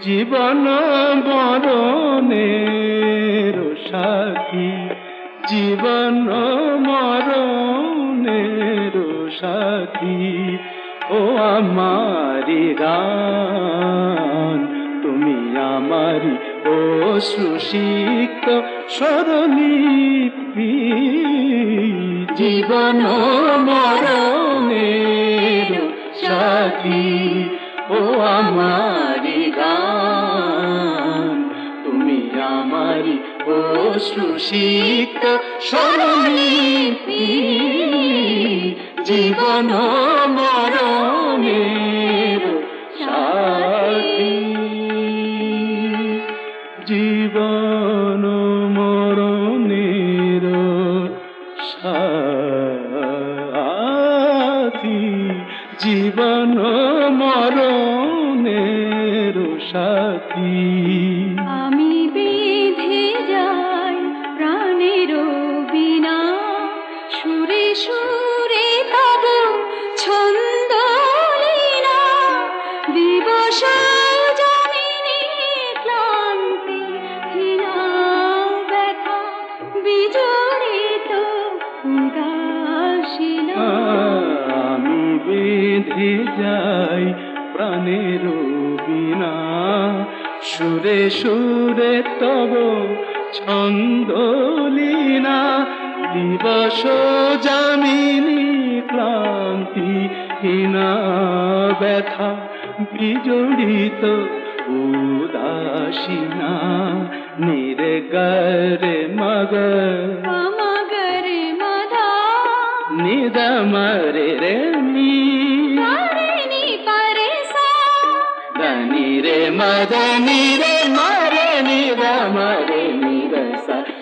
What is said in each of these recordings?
জীবন মরণের সাথী জীবন মরণের সাথী ও আমারি গান তুমি আমারি ও সুশিক্ত স্বরলিপি জীবন মরণের সাথী ও আমারি সুশিক্ত স্মরণী জীবন সুরে সুরে তব ছন্দলীনা দিবস যামিনী ক্লান্তি হীনা ব্যথা বিজড়িত উদাসীনা।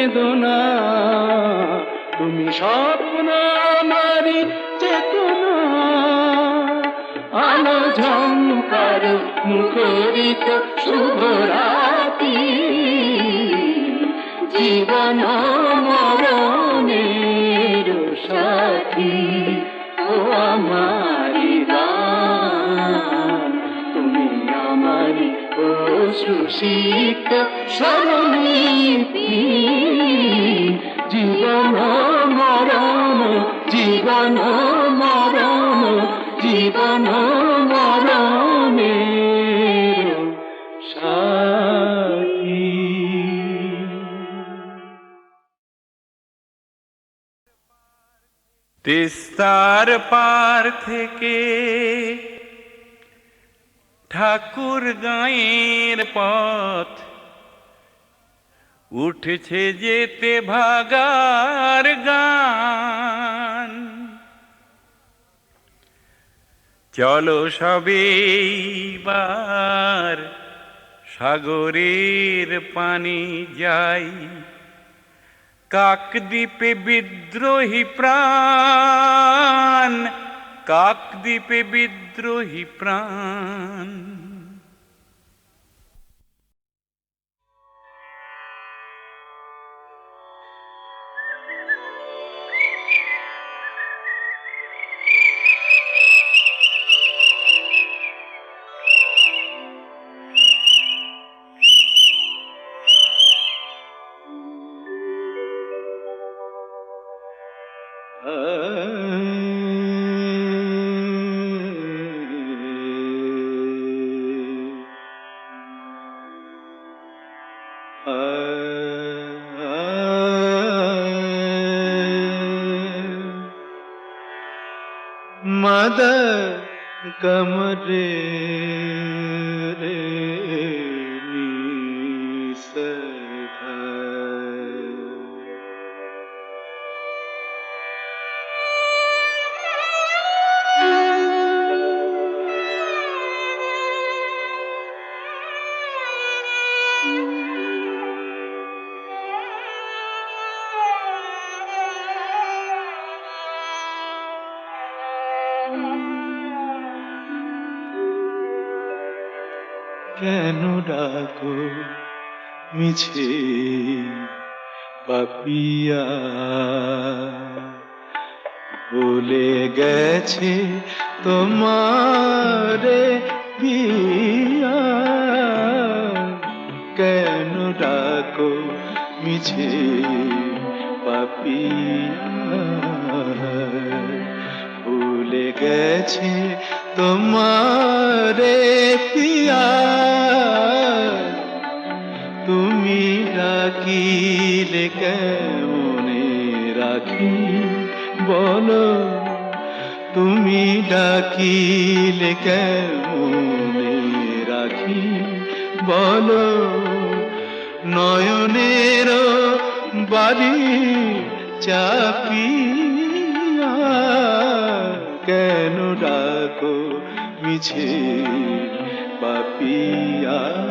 কেদনা তুমি স্বপ্ন আমারি চেতনা। আলো ঝঙ্কার মুখরিত পার থেকে ঠাকুর গাঁয়ের পথ উঠছে যেতে ভাগার গান। চলো সবেবার সাগরের পানি যাই। কাকদ্বীপে বিদ্রোহী প্রাণ কাকদ্বীপে বিদ্রোহী প্রাণ कमरे रे Thank you. কেন ডাকো? মিছে পাপিয়া। ভুলে গেছে তোমারে পিয়া। কেন ডাকো? মিছে পাপিয়া। ভুলে গেছে তোমারে পিয়া। বলো তুমি ডাকিলে কেমনে রাখি? বলো নয়নের বাড়ি চাপিয়া কেন ডাকো মিছে পাপিয়া?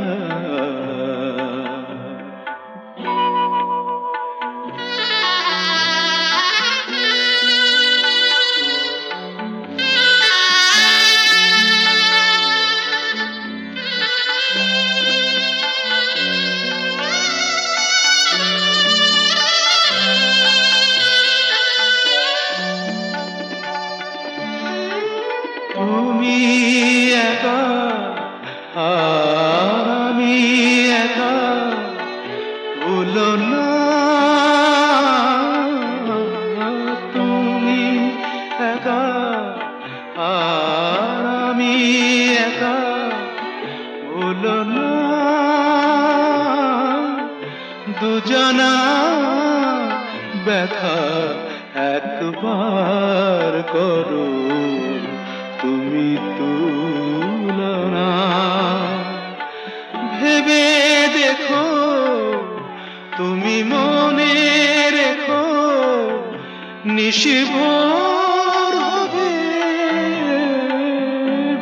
নিশিভোর হবে,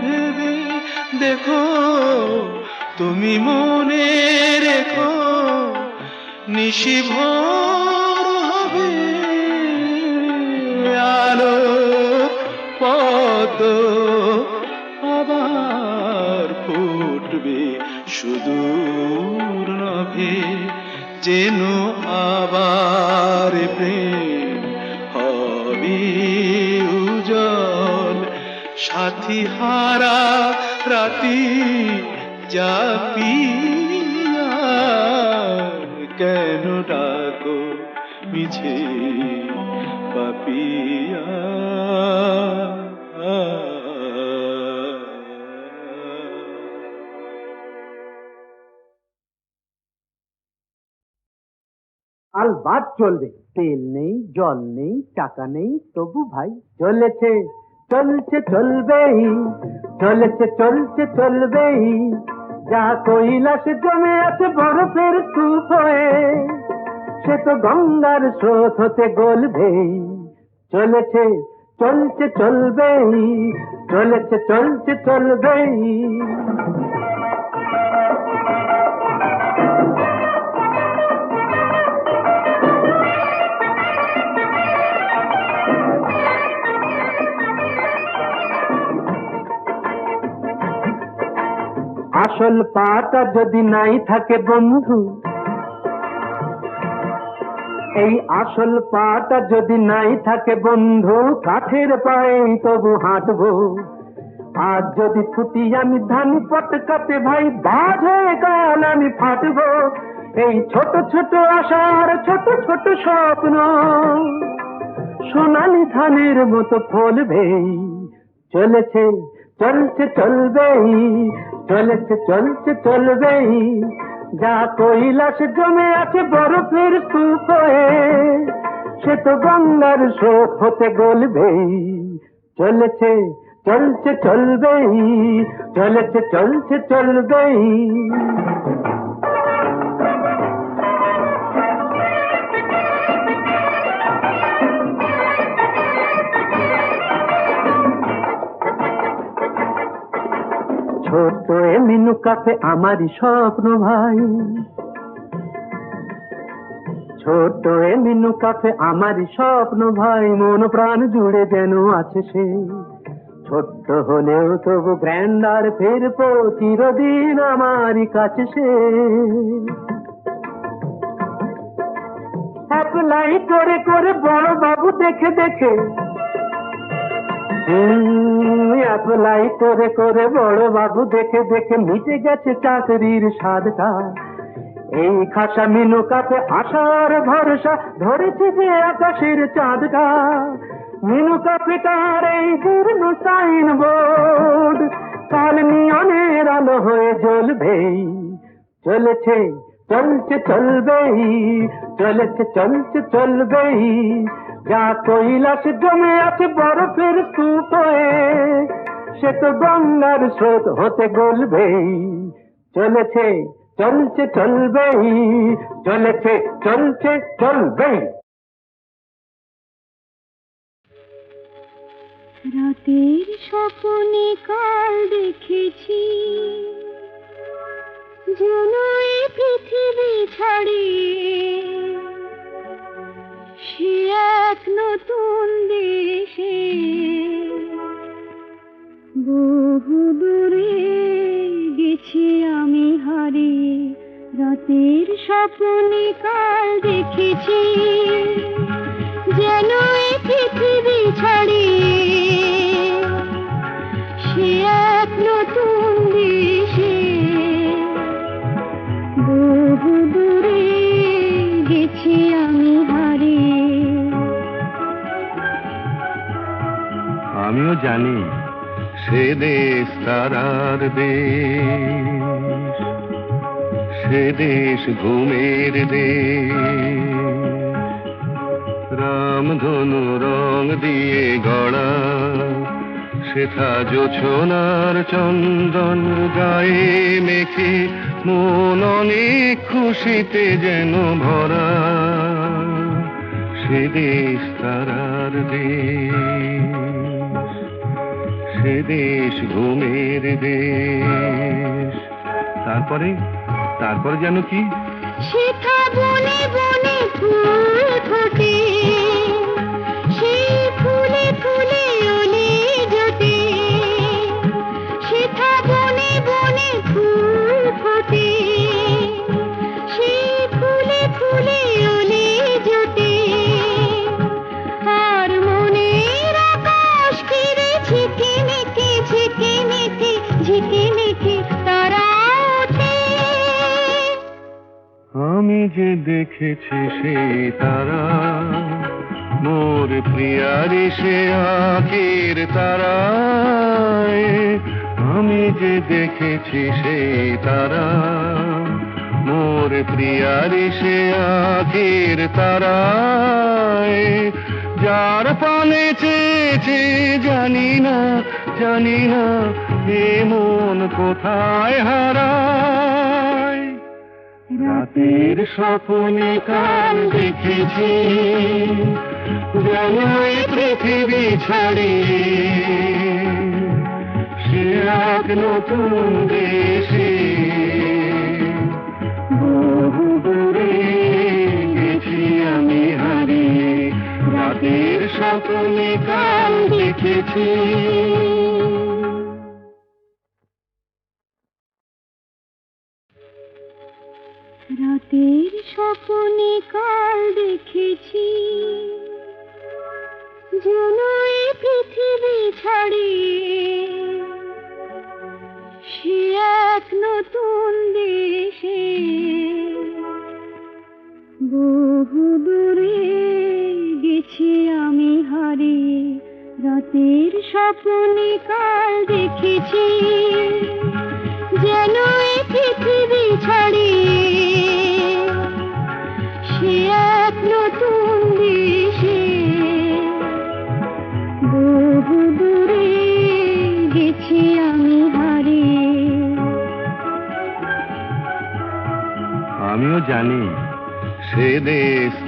ভেবে দেখো, তুমি মনে রেখো নিশিভোর হবে, আলো পদ আবার ফুটবে সুদূর নভে, যেন আবার সাথী হারা রাতি জাপিয়া, কেন ডাকো মিছে পাপিয়া? আল বাদ চলবে, তেল নেই, জল নেই, টাকা নেই, তবু ভাই চলেছে চলছে চলবেই চলেছে, চলছে চলবেই যা কৈলাস জমে আছে বরফের স্তূপ হয়ে, সে তো গঙ্গার স্রোত হতে গলবেই চলেছে, চলছে চলবেই চলেছে, চলছে চলবেই আসল পাটা যদি নাই থাকে বন্ধু, এই আসল পাটা যদি নাই থাকে বন্ধু, কাঠের পায়ে তবু হাঁটবো। আজ যদি ছুটি আমি ধান পটকাতে ভাই বাজ কাল আমি ফাটবো। এই ছোট ছোট আশার ছোট ছোট স্বপ্ন, সোনালি ধানের মতো ফলবেই, চলেছে, চলছে, চলবেই। চলেছে, চলছে চলবেই যা কৈলাস জমে আছে বরফের হয়ে সে তো গঙ্গার শোক হতে গলবেই চলেছে, চলছে চলবেই চলেছে, চলছে চলবেই ছোট এ কাফে আমারই স্বপ্ন ভাই। ছোট এ মিনু আমারই স্বপ্ন ভাই, মন প্রাণ জুড়ে যেন আছে সে। ছোট্ট হলেও তবু গ্র্যান্ডার ফেরবো, চিরদিন আমারই কাছে সে। অ্যাপ্লাই করে করে বড় বাবু দেখে দেখে অ্যাপ্লাই করে করে বড় বাবু দেখে দেখে মিটে গেছে চাকরির স্বাদটা। এই খাসা মিনু কাপে আশার ভরসা, ধরেছে যে আকাশের চাঁদটা। মিনু কাপে তার এই জীর্ণ সাইন বোর্ড কাল নিয়নের আলো হয়ে জ্বলবেই চলেছে, চলছে, চলবেই, চলেছে, চলছে, চলবেই। যা কৈলাস জমে আছে বরফের স্তূপ হয়ে, সে তো গঙ্গার স্রোত হতে গলবেই চলেছে, চলছে, চলবেই, চলেছে, চলছে, চলবেই। রাতের স্বপনে কাল দেখেছি, যেন পৃথিবী ছাড়িয়ে সে এক নতুন দেশে। বহু দূরে গেছি আমি হারিয়ে রাতের স্বপ্নে কাল দেখেছি। আমিও জানি? সে দেশ তারার দেশ। সে দেশ ঘুমের দেশ। রামধনু রং দিয়ে গড়া সেথা জোছনার চন্দন গায়ে মেখে মন অনেক খুশিতে যেন ভরা। সে দেশ তারার দেশ। দেশ ঘুমের দেশ। তারপরে তারপরে যেন কি? সেথা বনে বনে ফুল ফোটে। আমি যে দেখেছি সেই তারা, মোর প্রিয়ারি সে আখের তারা আমি যে দেখেছি সেই তারা, মোর প্রিয়ারি সে আখের তারা যার পানে চেয়েছে, জানি না জানি না, এ মন কোথায় হারায়। রাতের স্বপ্নে কাল দেখেছি যেন পৃথিবী ছাড়িয়ে সে এক নতুন দেশে বহু দূরে গেছি আমি হারিয়ে। রাতের স্বপ্নে কাল দেখেছি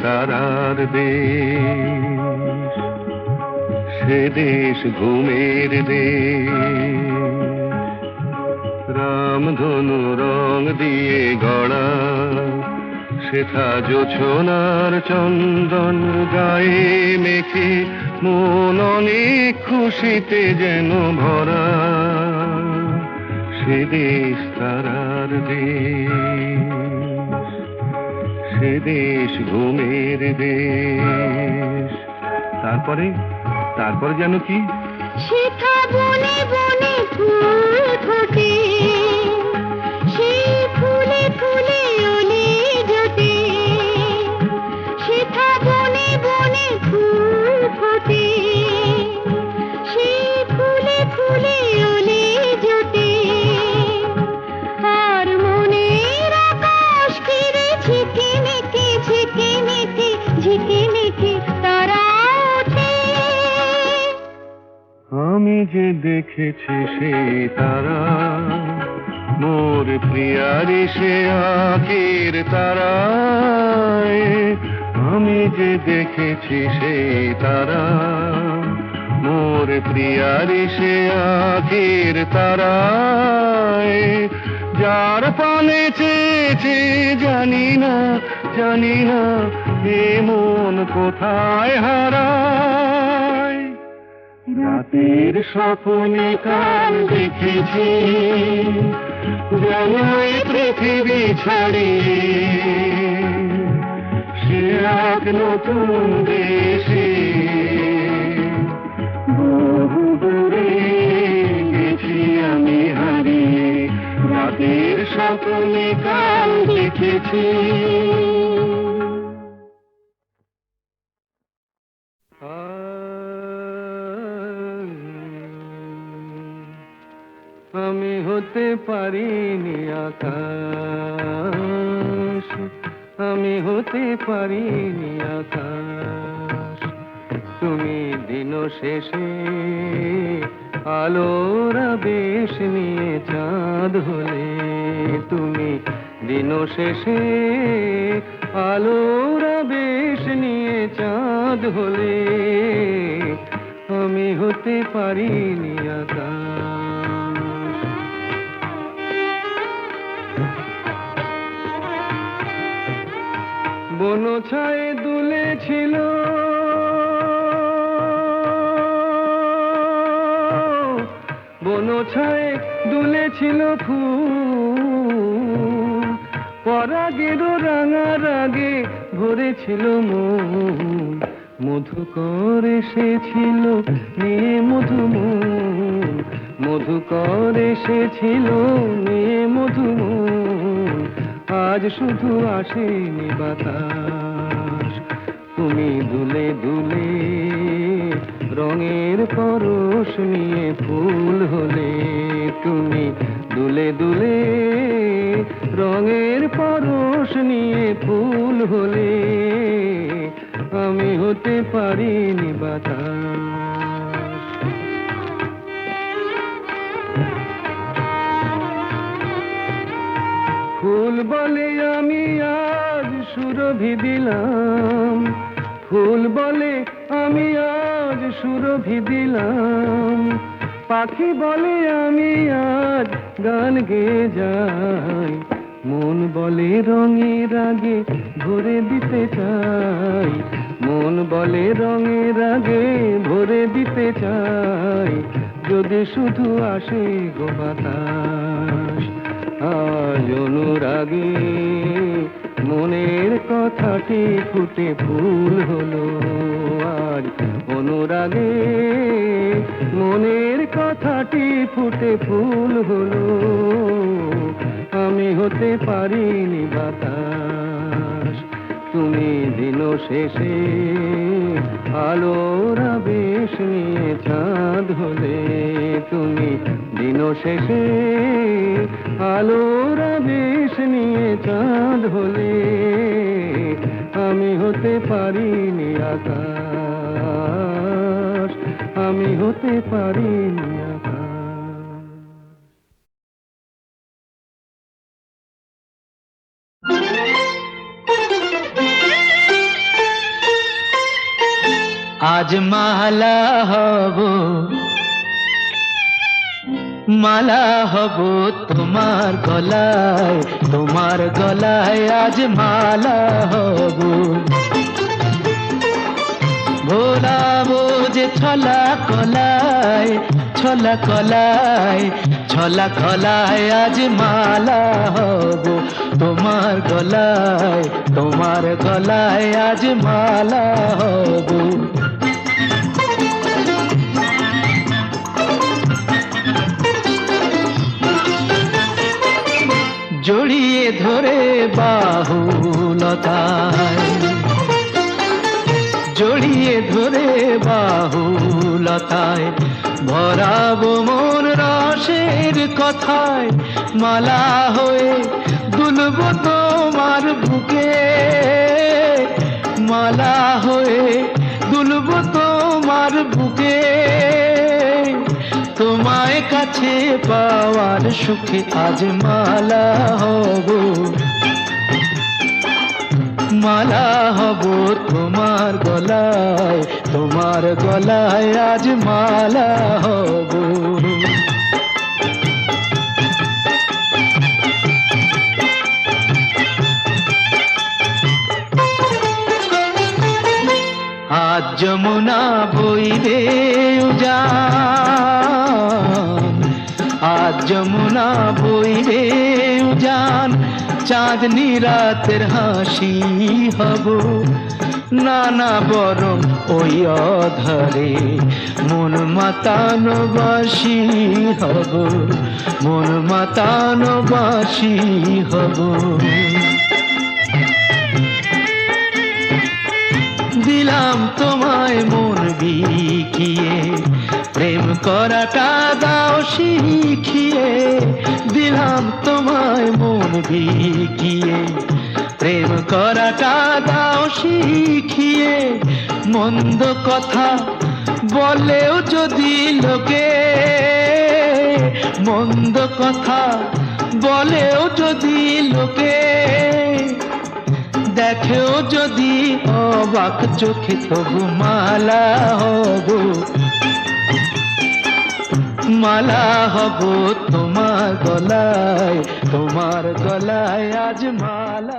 তারার দেশ, সে দেশ ঘুমের দেশ। রামধনু রং দিয়ে গড়া, সেথা জোছনার চন্দন গায়ে মেখে, মন অনেক খুশিতে যেন ভরা, সে দেশ তারার দেশ। সে দেশ ঘুমের দেশ। তারপরে তারপরে যেন কি? শেখা যে দেখেছি সে তারা, মোর প্রিয়ারি সে আখের তারা আমি যে দেখেছি সে তারা, মোর প্রিয়ারি সে আখের তারায়। যার পানে চেয়েছে জানি না জানি না এ মন কোথায় হারায়। রাতের স্বপ্নে কাল দেখেছি এই পৃথিবী ছাড়িয়ে সে এক নতুন দেশে, বহু দূরে গেছি আমি হারিয়ে। রাতের স্বপ্নে কাল দেখেছি। শেষে আলোর বেশ নিয়ে চাঁদ হলে আমি হতে পারিনি বন ছায় দুলেছিল বন ছায় দুলেছিল ফুল। পরাগের রাঙা রাগে ভরেছিল মন। মধুকর এসেছিল নিয়ে মধুমন মধুকর এসেছিল নিয়ে মধুমন আজ শুধু আসেনি বাতাস। তুমি দুলে দুলে রঙের পরশ নিয়ে ফুল হলে, তুমি দুলে দুলে রঙের পরশ নিয়ে ফুল হলে আমি হতে পারিনি বাতাস। ফুল বলে আমি আজ সুরভি দিলাম। ফুল বলে আমি আজ সুরভি দিলাম। পাখি বলে আমি আজ গান গেয়ে যাই মন বলে রঙের আগে ভরে দিতে চাই। মন বলে রঙের আগে ভরে দিতে চাই। যদি শুধু আসে গো বাতাস, আজ অনুরাগে। মনের কথাটি ফুটে ফুল হলো আজ। অনুরাগে, মনের কথাটি ফুটে ফুল হলো। আমি হতে পারিনি বাতাস, তুমি দিন শেষে আলোর বেশ নিয়ে চাঁদ হলে। তুমি দিন শেষে আলোর বেশ নিয়ে চাঁদ হলে। আমি হতে পারিনি আকাশ। আমি হতে পারি আকাশ। আজ মালা হব মালা হব তোমার গলায় তোমার গলায় আজ মালা হব। ভোলাবো যে ছলা কলায় ছলা কলায় ছলা কলায় আজ মালা হব তোমার গলায় তোমার গলায় আজ মালা হব। জড়িয়ে ধরে বাহুলতায় জড়িয়ে ধরে বাহুলতায় ভরাবো মন রসের কথায়, মালা হয়ে দুলব তোমার বুকে। মালা হয়ে দুলব তোমার বুকে। তোমায় কাছে পাওয়ার সুখে আজ মালা হব। মালা হব তোমার গলায় তোমার গলায় আজ মালা হব। আজ যমুনা বইবে উজান, আজ যমুনা বইবে উজান চাঁদনি রাতের হাসি হব। নানা বরং ওই অধরে, মন মাতানো বাসি হব। মন মাতানো বাসি হব। দিলাম তোমায় মন বিকিয়ে করাটা দাও শিখিয়ে, দিলাম তোমায় মন বিকিয়ে প্রেম করাটা দাও শিখিয়ে, মন্দ কথা বলেও যদি লোকে, মন্দ কথা বলেও যদি লোকে, দেখেও যদি অবাক চোখে তবু মালা হব। মালা হব তোমার গলায় তোমার গলায় আজ মালা।